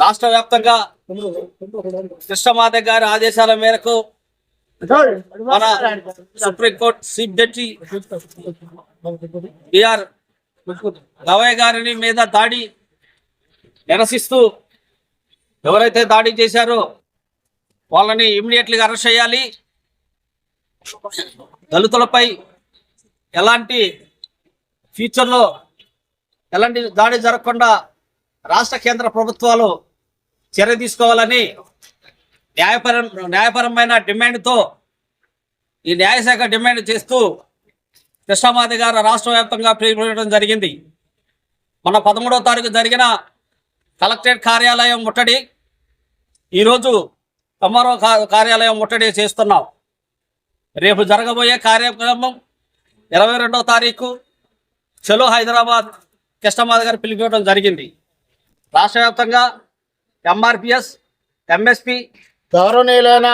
రాష్ట్ర వ్యాప్తంగా కృష్ణమాత గారి ఆదేశాల మేరకు మన supreme court chief judge B R Gavai గారిని మీద దాడి నిరసిస్తూ ఎవరైతే దాడి చేశారో వాళ్ళని ఇమ్మీడియట్లీగా అరెస్ట్ చేయాలి. దళితులపై ఎలాంటి ఫ్యూచర్లో ఎలాంటి దాడి జరగకుండా రాష్ట్ర కేంద్ర ప్రభుత్వాలు చర్య తీసుకోవాలని న్యాయపరం న్యాయపరమైన డిమాండ్తో ఈ న్యాయశాఖ డిమాండ్ చేస్తూ కృష్ణమాది గారు రాష్ట్ర వ్యాప్తంగా పిలుపునివ్వడం జరిగింది. మన పదమూడవ తారీఖు జరిగిన కలెక్టరేట్ కార్యాలయం ముట్టడి ఈరోజు ఎంఆర్ఓ కార్యాలయం ముట్టడి చేస్తున్నాం. రేపు జరగబోయే కార్యక్రమం ఇరవై రెండవ తారీఖు చలో హైదరాబాద్ కృష్ణమాది గారు పిలిపించడం జరిగింది. రాష్ట్ర వ్యాప్తంగా M R P S M S P గౌరవనీయులైన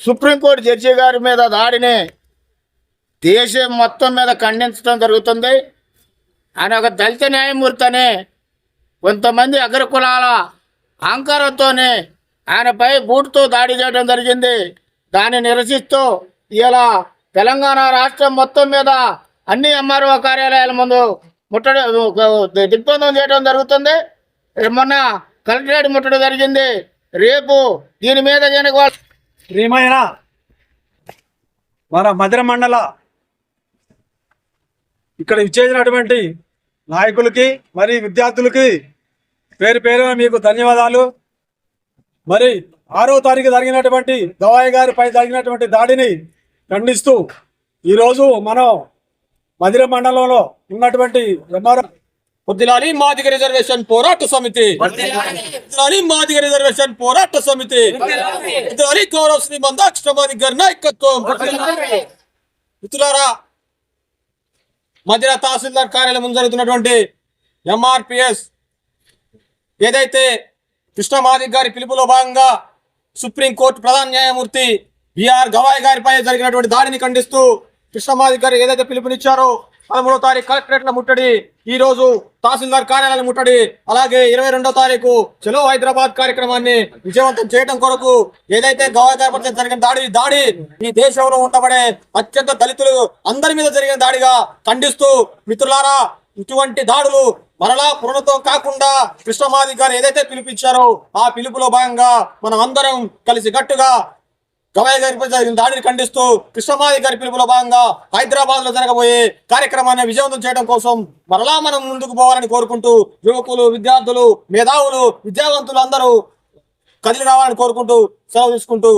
సుప్రీంకోర్టు జడ్జి గారి మీద దాడిని దేశం మొత్తం మీద ఖండించడం జరుగుతుంది. ఆయన ఒక దళిత న్యాయమూర్తి అని కొంతమంది అగ్రకులాల అహంకారంతోనే ఆయనపై బూటుతో దాడి చేయడం జరిగింది. దాన్ని నిరసిస్తూ ఇలా తెలంగాణ రాష్ట్రం మొత్తం మీద అన్ని ఎంఆర్ఓ కార్యాలయాల ముందు ముట్టడి దిగ్బంధం చేయడం జరుగుతుంది. మొన్న కలెక్టరేట్ ముట్టడి జరిగింది. రేపు దీని మీద కనుక మన మధుర మండల ఇక్కడ ఇచ్చేసినటువంటి నాయకులకి మరి విద్యార్థులకి పేరు పేరున మీకు ధన్యవాదాలు. మరి ఆరో తారీఖు జరిగినటువంటి గవాయి గారిపై జరిగినటువంటి దాడిని ఖండిస్తూ ఈరోజు మనం మధిర మండలంలో ఉన్నటువంటి ఎంఆర్ఓ పొద్దులాలి మాదిగ రిజర్వేషన్ పోరాట సమితి. పొద్దులాలి మాదిగ రిజర్వేషన్ పోరాట సమితి. పొద్దులాలి గౌరవ శ్రీ మందాక్షమాది గారి నాయకత్వం మిత్రులారా మధిర తహసీల్దార్ కార్యాలయం ముందు జరుగుతున్నటువంటి ఎంఆర్పిఎస్ ఏదైతే కృష్ణమాది గారి పిలుపులో భాగంగా సుప్రీంకోర్టు ప్రధాన న్యాయమూర్తి బిఆర్ గవాయ్ గారిపై జరిగినటువంటి దాడిని ఖండిస్తూ కృష్ణమాది గారు ఏదైతే పిలుపునిచ్చారో పదమూడో తారీఖు కలెక్టరేట్ల ముట్టడి ఈ రోజు తహసీల్దార్ కార్యాలయం ముట్టడి అలాగే ఇరవై రెండో తారీఖు చలో హైదరాబాద్ కార్యక్రమాన్ని విజయవంతం చేయడం కొరకు ఏదైతే గవర్నర్ జరిగిన దాడి దాడి ఈ దేశంలో ఉండబడే అత్యంత దళితులు అందరి మీద జరిగిన దాడిగా ఖండిస్తూ మిత్రులారా ఇటువంటి దాడులు మరలా పునరుతో కాకుండా కృష్ణమాది గారు ఏదైతే పిలిపించారో ఆ పిలుపులో భాగంగా మనం అందరం కలిసి గట్టుగా గవయ్య గారిపై జరిగిన దాడిని ఖండిస్తూ కృష్ణమాయ గారి పిలుపులో భాగంగా హైదరాబాద్లో జరగబోయే కార్యక్రమాన్ని విజయవంతం చేయడం కోసం మరలా మనం ముందుకు పోవాలని కోరుకుంటూ యువకులు విద్యార్థులు మేధావులు విద్యావంతులు అందరూ కదిలి రావాలని కోరుకుంటూ సెలవు తీసుకుంటూ